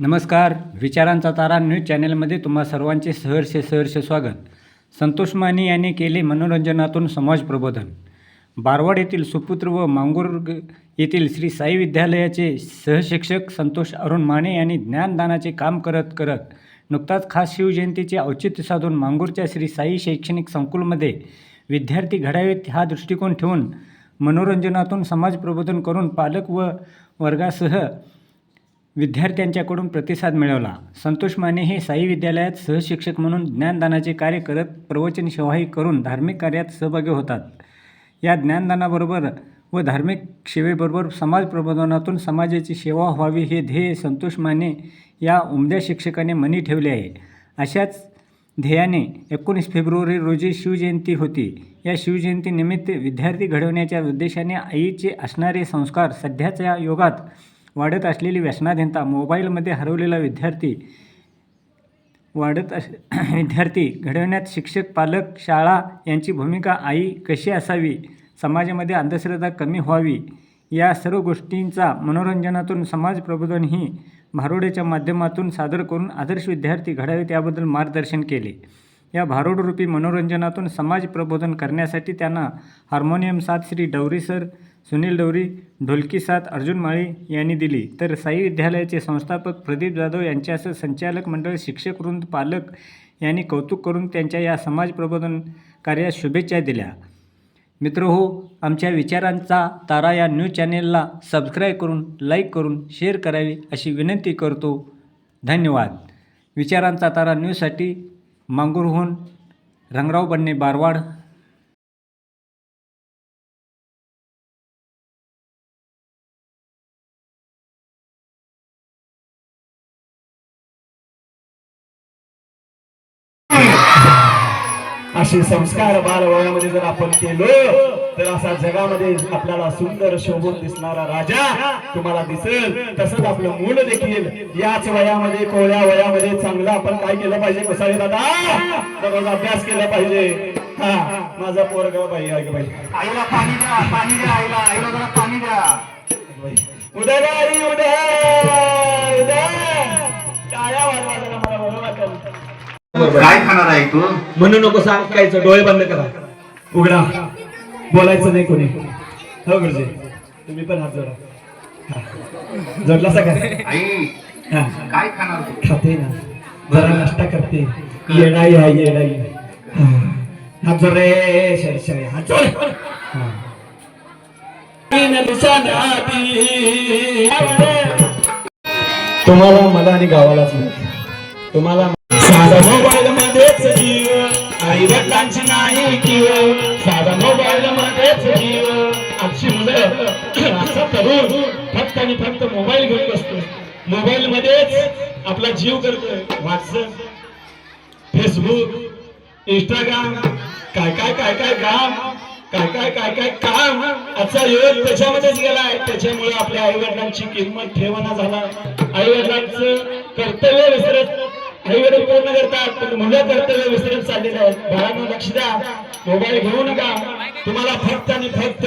नमस्कार. विचारांचा तारा न्यूज चॅनलमध्ये तुम्हा सर्वांचे सहर्ष सहर्ष स्वागत. संतोष माने यांनी केले मनोरंजनातून समाज प्रबोधन. बारवाड येथील सुपुत्र व मांगुर्ग येथील श्री साई विद्यालयाचे सहशिक्षक संतोष अरुण माने यांनी ज्ञानदानाचे काम करत करत नुकताच खास शिवजयंतीचे औचित्य साधून मांगूरच्या श्री साई शैक्षणिक संकुलमध्ये विद्यार्थी घडावेत हा दृष्टिकोन ठेवून मनोरंजनातून समाज प्रबोधन करून पालक व वर्गासह विद्यार्थ्यांच्याकडून प्रतिसाद मिळवला. संतोष माने हे साई विद्यालयात सहशिक्षक म्हणून ज्ञानदानाचे कार्य करत प्रवचन सेवाही करून धार्मिक कार्यात सहभागी होतात. या ज्ञानदानाबरोबर व धार्मिक सेवेबरोबर समाज प्रबोधनातून समाजाची सेवा व्हावी हे ध्येय संतोष माने या उमद्या शिक्षकाने मनी ठेवले आहे. अशाच ध्येयाने एकोणीस फेब्रुवारी रोजी शिवजयंती होती. या शिवजयंतीनिमित्त विद्यार्थी घडवण्याच्या उद्देशाने आईचे असणारे संस्कार सध्याच्या युगात वाढत असलेली व्यसनाधीनता मोबाईलमध्ये हरवलेला विद्यार्थी वाढत अस विद्यार्थी घडवण्यात शिक्षक पालक शाळा यांची भूमिका आई कशी असावी? समाजामध्ये अंधश्रद्धा कमी व्हावी? या सर्व गोष्टींचा मनोरंजनातून समाज प्रबोधन ही भारुडेच्या माध्यमातून सादर करून आदर्श विद्यार्थी घडावेत याबद्दल मार्गदर्शन केले. या भारुडरूपी मनोरंजनातून समाज प्रबोधन करण्यासाठी त्यांना हार्मोनियम साथ श्री डवरी सर सुनील डवरी ढोलकी साथ अर्जुन माळी यांनी दिली. तर साई विद्यालयाचे संस्थापक प्रदीप जाधव यांच्यासह संचालक मंडळ शिक्षक वृंद पालक यांनी कौतुक करून त्यांच्या या समाज प्रबोधन कार्यास शुभेच्छा दिल्या. मित्र हो आमच्या विचारांचा तारा या न्यूज चॅनेलला सबस्क्राईब करून लाईक करून शेअर करावी अशी विनंती करतो. धन्यवाद. विचारांचा तारा न्यूजसाठी मांगूरहून रंगराव बन्ने बारवाड. असे संस्कार बालवयामध्ये जर आपण केलो तर असा जगामध्ये आपल्याला सुंदर शोभून दिसणारा राजा तुम्हाला दिसेल. तसंच आपलं मूल देखील याच वयामध्ये कोवळ्या वयामध्ये चांगलं आपण काय केलं पाहिजे? कसाळे दादा? दररोज अभ्यास केला पाहिजे. हा माझा पोरग बाई आईला पाणी द्या पाणी द्या आईला आईला जरा पाणी द्या. उद्या काय खाणार आहे तू? म्हणू नको सांगायचं डोळे बंद करा. उघडा. बोलायचं नाही कोणी. हो गुरुजी. तुम्ही पण हात जोडा. हा. जोडला सगळं आई हा. काय खाणार तू? खाते ना. जरा नाश्ता करते. येडाई आहे येडाई. हा. हात जोड रे शरशरे हात जोड. हा. तुम्हाला मला आणि गावालाच माहिती तुम्हाला साधा मोबाईल मध्येच जीव. आई वडिलांची नाही किव. साधा मोबाईल मध्येच जीव मुलं तरुण फक्त आणि फक्त मोबाईल घेऊन बसतो. मोबाईल मध्येच आपला जीव करतोय. व्हॉट्सअप फेसबुक इंस्टाग्राम काय काय काय काय काम काय काय काय काय काम आजचा योग त्याच्यामध्येच गेलाय. त्याच्यामुळे आपल्या आई वडिलांची किंमत ठेवणा झाला. आई वडिलांचं वडील तुम्ही मुलं कर्तव्य विसरत चाललेलं आहे घरांना लक्ष द्या. मोबाईल घेऊ नका तुम्हाला फक्त आणि फक्त